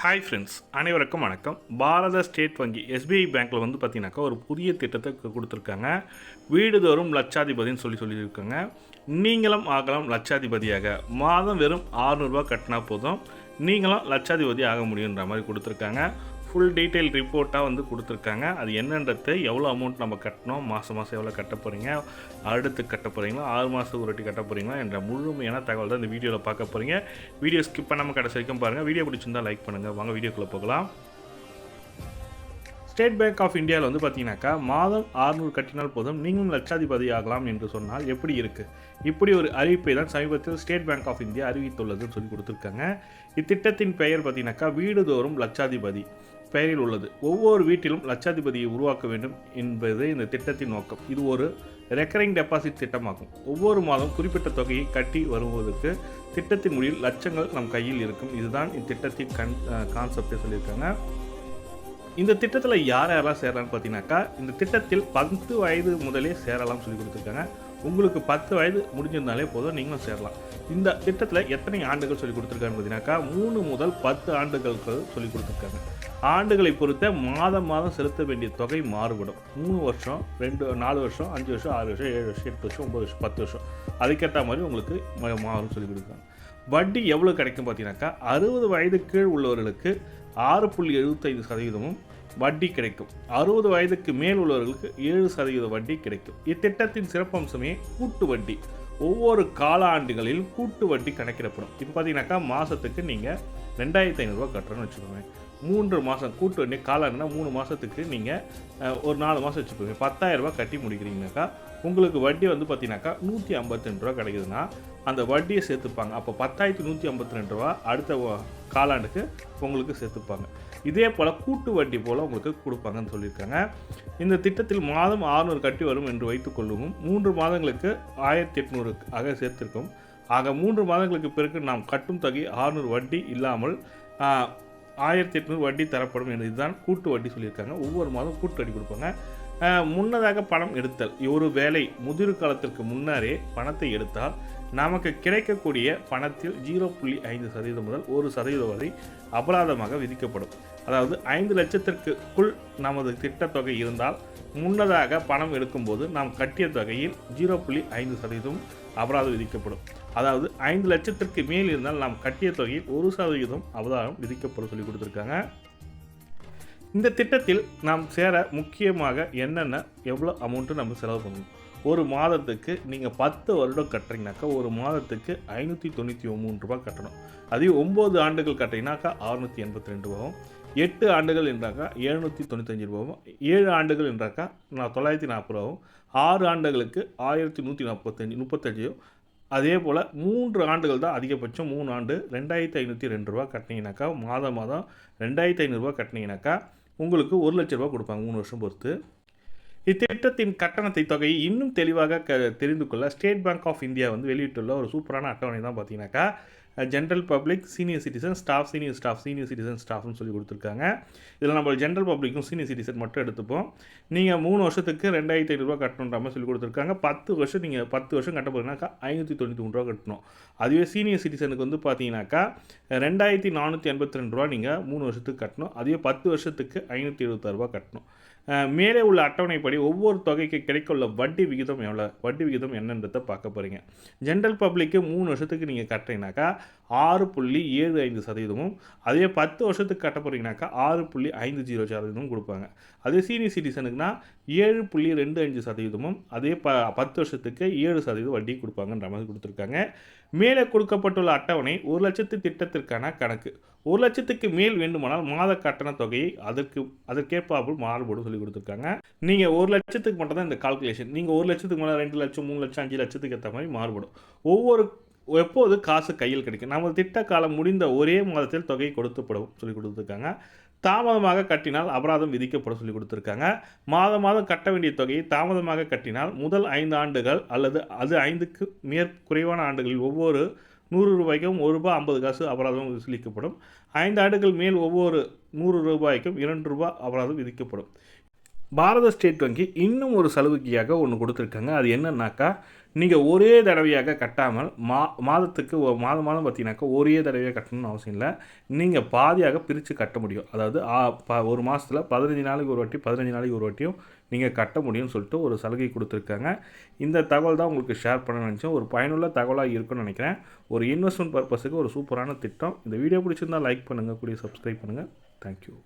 Hi friends அனைவருக்கும் வணக்கம். பாரத state வங்கி எஸ்பிஐ பேங்க்கில் வந்து பார்த்தீங்கன்னாக்கா ஒரு புதிய திட்டத்தை கொடுத்துருக்காங்க. வீடுதோறும் லட்சாதிபதின்னு சொல்லி சொல்லியிருக்காங்க. நீங்களும் ஆகலாம் லட்சாதிபதியாக. மாதம் வெறும் ஆறுநூறுபா கட்டினா போதும். நீங்களும் லட்சாதிபதி ஆக முடியுன்ற மாதிரி கொடுத்துருக்காங்க. ஃபுல் டீட்டெயில் ரிப்போர்ட்டாக வந்து கொடுத்துருக்காங்க. அது என்னன்றது எவ்வளோ அமௌண்ட் நம்ம கட்டணும் மாதம் மாதம் எவ்வளோ கட்ட போகிறீங்க அடுத்து கட்ட போகிறீங்களா ஆறு மாதத்துக்கு ஒரு வாட்டி கட்ட போகிறீங்களா என்ற முழுமையான தகவல் தான் இந்த வீடியோவில் பார்க்க போகிறீங்க வீடியோ ஸ்கிப் பண்ணாமல் கடைசி வரைக்கும் பாருங்கள் வீடியோ பிடிச்சிருந்தா லைக் பண்ணுங்கள் வாங்க வீடியோக்குள்ளே போகலாம். ஸ்டேட் பேங்க் ஆஃப் இந்தியாவில் வந்து பார்த்தீங்கன்னாக்கா மாதம் 600 கட்டினால் போதும் நீங்களும் லட்சாதிபதி ஆகலாம் என்று சொன்னால் எப்படி இருக்குது இப்படி ஒரு அறிவிப்பை தான் சமீபத்தில் ஸ்டேட் பேங்க் ஆஃப் இந்தியா அறிவித்துள்ளதுன்னு சொல்லி கொடுத்துருக்காங்க. இத்திட்டத்தின் பெயர் பார்த்தீங்கன்னாக்கா வீடுதோறும் லட்சாதிபதி. பெயரில் உள்ளது. ஒவ்வொரு வீட்டிலும் லட்சாதிபதியை உருவாக்க வேண்டும் என்பது இந்த திட்டத்தின் நோக்கம். இது ஒரு ரெக்கரிங் டெபாசிட் திட்டமாகும். ஒவ்வொரு மாதம் குறிப்பிட்ட தொகையை கட்டி வருவதற்கு திட்டத்தின் முடிவில் லட்சங்கள் நம் கையில் இருக்கும். இதுதான் இத்திட்டத்தின் கன் கான்செப்டே சொல்லியிருக்காங்க. இந்த திட்டத்தில் யார் யாரெல்லாம் சேரலாம்னு பார்த்தீங்கன்னாக்கா இந்த திட்டத்தில் பத்து வயது முதலே சேரலாம் சொல்லி கொடுத்துருக்காங்க. உங்களுக்கு பத்து வயது முடிஞ்சிருந்தாலே போதும் நீங்களும் சேரலாம். இந்த திட்டத்தில் எத்தனை ஆண்டுகள் சொல்லி கொடுத்துருக்காங்க பார்த்தீங்கன்னாக்கா மூணு முதல் பத்து ஆண்டுகளுக்கு சொல்லி கொடுத்துருக்காங்க. ஆண்டுகளை பொறுத்த மாதம் மாதம் செலுத்த வேண்டிய தொகை மாறுபடும். மூணு வருஷம் ரெண்டு நாலு வருஷம் அஞ்சு வருஷம் ஆறு வருஷம் ஏழு வருஷம் எட்டு வருஷம் ஒம்பது வருஷம் பத்து வருஷம். அதுக்கேற்ற மாதிரி உங்களுக்கு மாறும் சொல்லி கொடுக்குறாங்க வட்டி எவ்வளோ கிடைக்கும் பார்த்தீங்கன்னாக்கா அறுபது வயது கீழ் உள்ளவர்களுக்கு ஆறு புள்ளி எழுபத்தைந்து சதவீதமும் வட்டி கிடைக்கும். அறுபது வயதுக்கு மேல் உள்ளவர்களுக்கு ஏழு சதவீத வட்டி கிடைக்கும். இத்திட்டத்தின் சிறப்பம்சமே கூட்டு வட்டி. ஒவ்வொரு காலாண்டுகளில் கூட்டு வட்டி கணக்கிடப்படும். இப்போ பார்த்தீங்கன்னாக்கா மாதத்துக்கு நீங்கள் ரெண்டாயிரத்தி ஐநூறுரூவா கட்டுறேன்னு வச்சுக்கோங்க. மூன்று மாதம் கூட்டு வட்டி காலாண்டுனா மூணு மாதத்துக்கு நீங்கள் ஒரு நாலு மாதம் வச்சுக்கோங்க. பத்தாயிரரூபா கட்டி முடிக்கிறீங்கனாக்கா உங்களுக்கு வட்டி வந்து பார்த்தீங்கன்னாக்கா நூற்றி ஐம்பத்தி ரெண்டு ரூபா கிடைக்குதுன்னா அந்த வட்டியை சேர்த்துப்பாங்க. அப்போ பத்தாயிரத்தி நூற்றி ஐம்பத்தி ரெண்டு ரூபா அடுத்த காலாண்டுக்கு உங்களுக்கு சேர்த்துப்பாங்க இதே போல் கூட்டு வட்டி போல் உங்களுக்கு கொடுப்பாங்கன்னு சொல்லியிருக்காங்க. இந்த திட்டத்தில் மாதம் 600 கட்டி வரும் என்று வைத்துக்கொள்ளவும் மூன்று மாதங்களுக்கு ஆயிரத்தி எட்நூறு ஆக சேர்த்திருக்கும். ஆக மூன்று மாதங்களுக்கு பிறகு நாம் கட்டும் தொகை 600 வட்டி இல்லாமல் ஆயிரத்தி எட்நூறு வட்டி தரப்படும் என்று இதுதான் கூட்டு வட்டி சொல்லியிருக்காங்க. ஒவ்வொரு மாதம் கூட்டு வட்டி கொடுப்பாங்க. முன்னதாக பணம் எடுத்தல். ஒரு வேலை முதிர் காலத்திற்கு முன்னரே பணத்தை எடுத்தால் நமக்கு கிடைக்கக்கூடிய பணத்தில் ஜீரோ புள்ளி ஐந்து சதவீதம் முதல் ஒரு சதவீதம் வரை அபராதமாக விதிக்கப்படும். அதாவது ஐந்து லட்சத்திற்குள் நமது திட்டத் தொகை இருந்தால் முன்னதாக பணம் எடுக்கும்போது நாம் கட்டிய தொகையில் ஜீரோ புள்ளி ஐந்து சதவீதம் அபராதம் விதிக்கப்படும். அதாவது ஐந்து லட்சத்திற்கு மேல் இருந்தால் நாம் கட்டிய தொகையில் ஒரு சதவீதம் அபராதம் விதிக்கப்படும் சொல்லி கொடுத்துருக்காங்க. இந்த திட்டத்தில் நாம் சேர முக்கியமாக என்னென்ன எவ்வளோ அமௌண்ட்டு நம்ம செலவு பண்ணணும்? ஒரு மாதத்துக்கு நீங்கள் பத்து வருடம் கட்டுறீங்கனாக்கா ஒரு மாதத்துக்கு ஐநூற்றி தொண்ணூற்றி மூணு ரூபாய் கட்டணும். அதே ஒம்பது ஆண்டுகள் கட்டுறீங்கனாக்கா அறுநூற்றி எண்பத்தி ரெண்டு ரூபாவும் எட்டு ஆண்டுகள் என்றாக்கா எழுநூற்றி தொண்ணூத்தஞ்சு ரூபாவும் ஏழு ஆண்டுகள் என்றாக்கா நான் தொள்ளாயிரத்தி நாற்பது ரூபாவும் ஆறு ஆண்டுகளுக்கு ஆயிரத்தி நூற்றி நாற்பத்தஞ்சு முப்பத்தஞ்சும் அதே போல் மூன்று ஆண்டுகள் தான் அதிகபட்சம் மூணு ஆண்டு ரெண்டாயிரத்தி ஐநூற்றி ரெண்டு ரூபா கட்டினீங்கனாக்கா மாதம் மாதம் ரெண்டாயிரத்தி ஐநூறுரூவா கட்டினீங்கனாக்கா உங்களுக்கு ஒரு லட்ச ரூபா கொடுப்பாங்க மூணு வருஷம் பொறுத்து. இத்திட்டத்தின் கட்டணத்தை தொகையை இன்னும் தெளிவாக க தெரிந்து கொள்ள ஸ்டேட் பேங்க் ஆஃப் இந்தியா வந்து வெளியிட்டுள்ள ஒரு சூப்பரான அட்டவணை தான் பார்த்தீங்கன்னாக்கா general public senior citizen staff senior staff senior citizen ஸ்டாஃப்னு சொல்லி கொடுத்துருக்காங்க. இதில் நம்ம ஜென்ரல் பப்ளிக்கும் சீனியர் சிட்டிசன் மட்டும் எடுத்துப்போம். நீங்கள் மூணு வருஷத்துக்கு ரெண்டாயிரத்தி ஐநூறுரூவா கட்டணுன்ற மாதிரி சொல்லி கொடுத்துருக்காங்க. பத்து வருஷம் நீங்கள் பத்து வருஷம் கட்ட போகிறீங்கனாக்கா ஐநூற்றி தொண்ணூற்றி மூணு ரூபா கட்டணும். அதுவே சீனியர் சிட்டிசனுக்கு வந்து பார்த்தீங்கன்னாக்கா ரெண்டாயிரத்தி நானூற்றி எண்பத்தி ரெண்டு ரூபா நீங்கள் மூணு வருஷத்துக்கு கட்டணும். அதுவே பத்து வருஷத்துக்கு ஐநூற்றி எழுபத்தாறு கட்டணும். மேலே உள்ள அட்டவணைப்படி ஒவ்வொரு தொகைக்கு கிடைக்கவுள்ள வட்டி விகிதம் எவ்வளோ வட்டி விகிதம் என்னன்றதை பார்க்க போகிறீங்க ஜென்ரல் பப்ளிக்கு மூணு வருஷத்துக்கு நீங்கள் கட்டுறீங்கனாக்கா ஆறு புள்ளி ஏழு ஐந்து சதவீதமும் அதே பத்து வருஷத்துக்கு கட்ட போகிறீங்கனாக்கா ஆறு புள்ளி ஐந்து ஜீரோ சதவீதமும் கொடுப்பாங்க. அதே சீனியர் சிட்டிசனுக்குனா ஏழு புள்ளி ரெண்டு அஞ்சு சதவீதமும் அதே ப பத்து வருஷத்துக்கு ஏழு சதவீதம் வட்டி கொடுப்பாங்கன்ற மாதிரி கொடுத்துருக்காங்க. மேலே கொடுக்கப்பட்டுள்ள அட்டவணை ஒரு லட்சத்து திட்டத்திற்கான கணக்கு. ஒரு லட்சத்துக்கு மேல் வேண்டுமானால் மாத கட்டண தொகையை அதற்கு அதற்கேற்பாப்புல் மாறுபடும் சொல்லி கொடுத்துருக்காங்க. நீங்கள் ஒரு லட்சத்துக்கு மட்டும் தான் இந்த கால்குலேஷன் நீங்கள் ஒரு லட்சத்துக்கு மேலே ரெண்டு லட்சம் மூணு லட்சம் அஞ்சு லட்சத்துக்கு ஏற்ற மாதிரி மாறுபடும். ஒவ்வொரு எப்போது காசு கையில் கிடைக்கும்? நமது திட்ட காலம் முடிந்த ஒரே மாதத்தில் தொகை கொடுத்துப்படும் சொல்லி கொடுத்துருக்காங்க. தாமதமாக கட்டினால் அபராதம் விதிக்கப்படும் சொல்லி கொடுத்துருக்காங்க. மாதம் மாதம் கட்ட வேண்டிய தொகையை தாமதமாக கட்டினால் முதல் ஐந்து ஆண்டுகள் அல்லது அது ஐந்துக்கு மேற்குறைவான ஆண்டுகளில் ஒவ்வொரு நூறு ரூபாய்க்கும் ஒரு ரூபாய் ஐம்பது காசு அபராதம் வசூலிக்கப்படும் ஐந்து ஆண்டுகள் மேல் ஒவ்வொரு நூறு ரூபாய்க்கும் இரண்டு ரூபாய் அபராதம் விதிக்கப்படும். பாரத ஸ்டேட் வங்கி இன்னும் ஒரு சலுகையாக ஒன்று கொடுத்துருக்காங்க. அது என்னன்னாக்கா நீங்கள் ஒரே தடவையாக கட்டாமல் மா மாதத்துக்கு மாதம் மாதம் பார்த்தீங்கன்னாக்கா ஒரே தடவையாக கட்டணும்னு அவசியம் இல்லை. நீங்கள் பாதியாக பிரித்து கட்ட முடியும். அதாவது ஒரு மாதத்தில் பதினஞ்சு நாளைக்கு ஒரு வாட்டி பதினஞ்சு நாளைக்கு ஒரு வாட்டியும் நீங்கள் கட்ட முடியும்னு சொல்லிட்டு ஒரு சலுகை கொடுத்துருக்காங்க. இந்த தகவல் தான் உங்களுக்கு ஷேர் பண்ண நினச்சோம் ஒரு பயனுள்ள தகவலாக இருக்கும்னு நினைக்கிறேன். ஒரு இன்வெஸ்ட்மெண்ட் பர்பஸுக்கு ஒரு சூப்பரான திட்டம். இந்த வீடியோ பிடிச்சிருந்தா லைக் பண்ணுங்கள் கூடிய சப்ஸ்கிரைப் பண்ணுங்கள் தேங்க்யூ